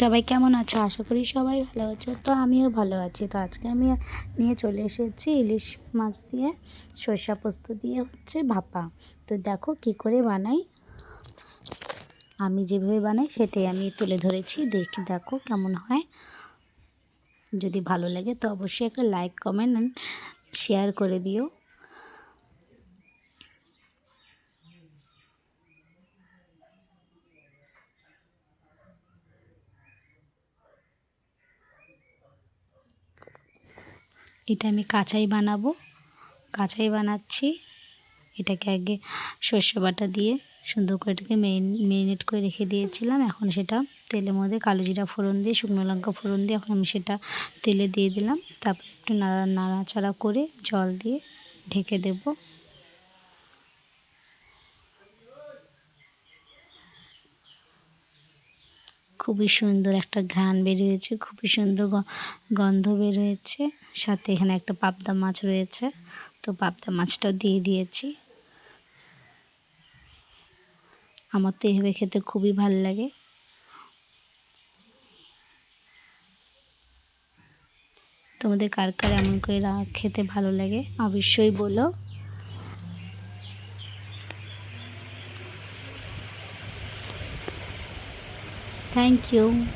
সবাই কেমন আছো? আশা করি সবাই ভালো আছো। তো আমিও ভালো আছি। তো আজকে আমি নিয়ে চলে এসেছি ইলিশ মাছ দিয়ে, সর্ষা পোস্ত দিয়ে হচ্ছে ভাপা। তো দেখো কি করে বানাই। আমি যেভাবে বানাই সেটাই আমি তুলে ধরেছি। দেখি, দেখো কেমন হয়। যদি ভালো লাগে তো অবশ্যই একটা লাইক, কমেন্ট শেয়ার করে দিও। এটা আমি কাঁচাই বানাবো। কাঁচাই বানাচ্ছি। এটাকে আগে সর্ষে বাটা দিয়ে সুন্দর করে এটাকে মেরিনেট করে রেখে দিয়েছিলাম। এখন সেটা তেলের মধ্যে কালো জিরা ফোড়ন দিয়ে, শুকনো লঙ্কা ফোড়ন দিয়ে এখন আমি সেটা তেলে দিয়ে দিলাম। তারপর একটু নাড়া, নাড়াচাড়া করে জল দিয়ে ঢেকে দেবো। খুবই সুন্দর একটা ঘ্রাণ বেরিয়েছে, খুবই সুন্দর গন্ধ বেরিয়েছে। সাথে এখানে একটা পাবদা মাছ রয়েছে, তো পাবদা মাছটাও দিয়ে দিয়েছি। আমার তো এভাবে খেতে খুবই ভালো লাগে। তোমাদের কার কার এমন করে খেতে ভালো লাগে, অবশ্যই বলো। Thank you.